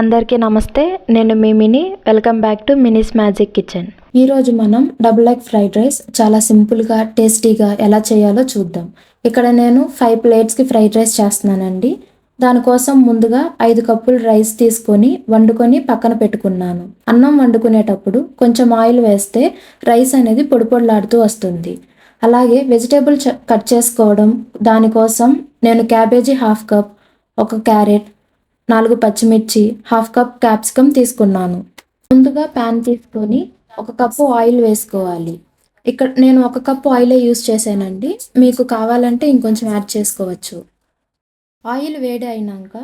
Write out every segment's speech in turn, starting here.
అందరికీ నమస్తే నేను మీ Mini. Welcome back to Mini's magic kitchen. ఈరోజు మనం డబుల్ ఎగ్ ఫ్రైడ్ రైస్ చాలా సింపుల్గా టేస్టీగా ఎలా చేయాలో చూద్దాం. ఇక్కడ నేను ఫైవ్ ప్లేట్స్కి ఫ్రైడ్ రైస్ చేస్తున్నానండి. దానికోసం ముందుగా ఐదు కప్పులు రైస్ తీసుకొని వండుకొని పక్కన పెట్టుకున్నాను. అన్నం వండుకునేటప్పుడు కొంచెం ఆయిల్ వేస్తే రైస్ అనేది పొడి పొడిలాడుతూ వస్తుంది. అలాగే వెజిటేబుల్ కట్ చేసుకోవడం దానికోసం నేను క్యాబేజీ హాఫ్ కప్ ఒక క్యారెట్ నాలుగు పచ్చిమిర్చి హాఫ్ కప్ క్యాప్సికమ్ తీసుకున్నాను. ముందుగా ప్యాన్ తీసుకొని ఒక కప్పు ఆయిల్ వేసుకోవాలి. ఇక్కడ నేను ఒక కప్పు ఆయిలే యూస్ చేశానండి. మీకు కావాలంటే ఇంకొంచెం యాడ్ చేసుకోవచ్చు. ఆయిల్ వేడి అయినాక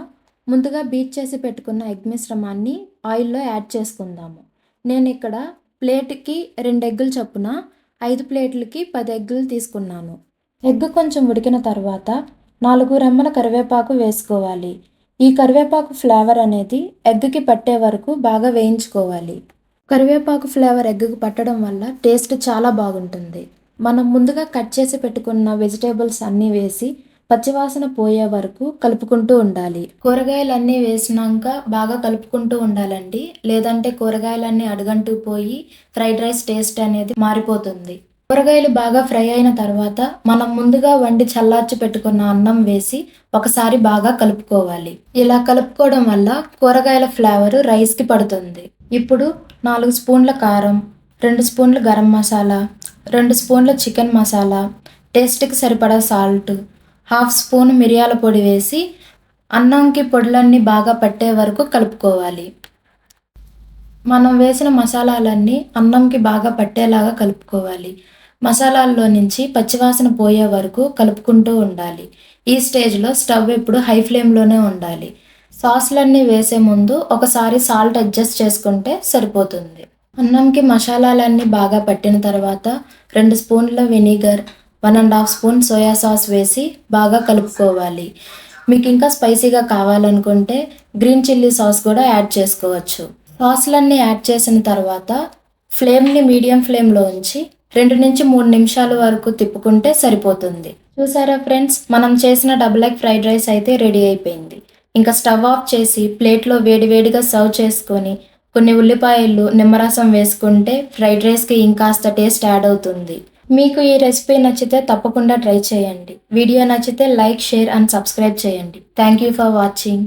ముందుగా బీట్ చేసి పెట్టుకున్న ఎగ్ మిశ్రమాన్ని ఆయిల్లో యాడ్ చేసుకుందాము. నేను ఇక్కడ ప్లేట్కి రెండు ఎగ్గులు చొప్పున ఐదు ప్లేట్లకి పది ఎగ్గులు తీసుకున్నాను. ఎగ్ కొంచెం ఉడికిన తర్వాత నాలుగు రెమ్మల కరివేపాకు వేసుకోవాలి. ఈ కరివేపాకు ఫ్లేవర్ అనేది ఎగ్కి పట్టే వరకు బాగా వేయించుకోవాలి. కరివేపాకు ఫ్లేవర్ ఎగ్కి పట్టడం వల్ల టేస్ట్ చాలా బాగుంటుంది. మనం ముందుగా కట్ చేసి పెట్టుకున్న వెజిటేబుల్స్ అన్నీ వేసి పచ్చివాసన పోయే వరకు కలుపుకుంటూ ఉండాలి. కూరగాయలన్నీ వేసినాక బాగా కలుపుకుంటూ ఉండాలండి. లేదంటే కూరగాయలన్నీ అడుగంటూ పోయి ఫ్రైడ్ రైస్ టేస్ట్ అనేది మారిపోతుంది. కూరగాయలు బాగా ఫ్రై అయిన తర్వాత మనం ముందుగా వండి చల్లార్చి పెట్టుకున్న అన్నం వేసి ఒకసారి బాగా కలుపుకోవాలి. ఇలా కలుపుకోవడం వల్ల కూరగాయల ఫ్లేవర్ రైస్కి పడుతుంది. ఇప్పుడు నాలుగు స్పూన్ల కారం రెండు స్పూన్ల గరం మసాలా రెండు స్పూన్ల చికెన్ మసాలా టేస్ట్కి సరిపడా సాల్ట్ హాఫ్ స్పూన్ మిరియాల పొడి వేసి అన్నంకి పొడులన్నీ బాగా పట్టే వరకు కలుపుకోవాలి. మనం వేసిన మసాలాలన్నీ అన్నంకి బాగా పట్టేలాగా కలుపుకోవాలి. మసాలాల్లో నుంచి పచ్చివాసన పోయే వరకు కలుపుకుంటూ ఉండాలి. ఈ స్టేజ్లో స్టవ్ ఎప్పుడు హై ఫ్లేమ్లోనే ఉండాలి. సాస్లన్నీ వేసే ముందు ఒకసారి సాల్ట్ అడ్జస్ట్ చేసుకుంటే సరిపోతుంది. అన్నంకి మసాలాలన్నీ బాగా పట్టిన తర్వాత రెండు స్పూన్ల vinegar one and half spoon soya sauce వేసి బాగా కలుపుకోవాలి. మీకు ఇంకా స్పైసీగా కావాలనుకుంటే గ్రీన్ చిల్లీ సాస్ కూడా యాడ్ చేసుకోవచ్చు. సాస్లన్నీ యాడ్ చేసిన తర్వాత ఫ్లేమ్ని మీడియం ఫ్లేమ్లో ఉంచి రెండు నుంచి మూడు నిమిషాల వరకు తిప్పుకుంటే సరిపోతుంది. చూసారా ఫ్రెండ్స్? మనం చేసిన డబుల్ ఎగ్ ఫ్రైడ్ రైస్ అయితే రెడీ అయిపోయింది. ఇంకా స్టవ్ ఆఫ్ చేసి ప్లేట్లో వేడివేడిగా సర్వ్ చేసుకొని కొన్ని ఉల్లిపాయలు నిమ్మరసం వేసుకుంటే ఫ్రైడ్ రైస్కి ఇంకాస్త టేస్ట్ యాడ్ అవుతుంది. మీకు ఈ రెసిపీ నచ్చితే తప్పకుండా ట్రై చేయండి. వీడియో నచ్చితే లైక్ షేర్ అండ్ సబ్స్క్రైబ్ చేయండి. Thank you for watching.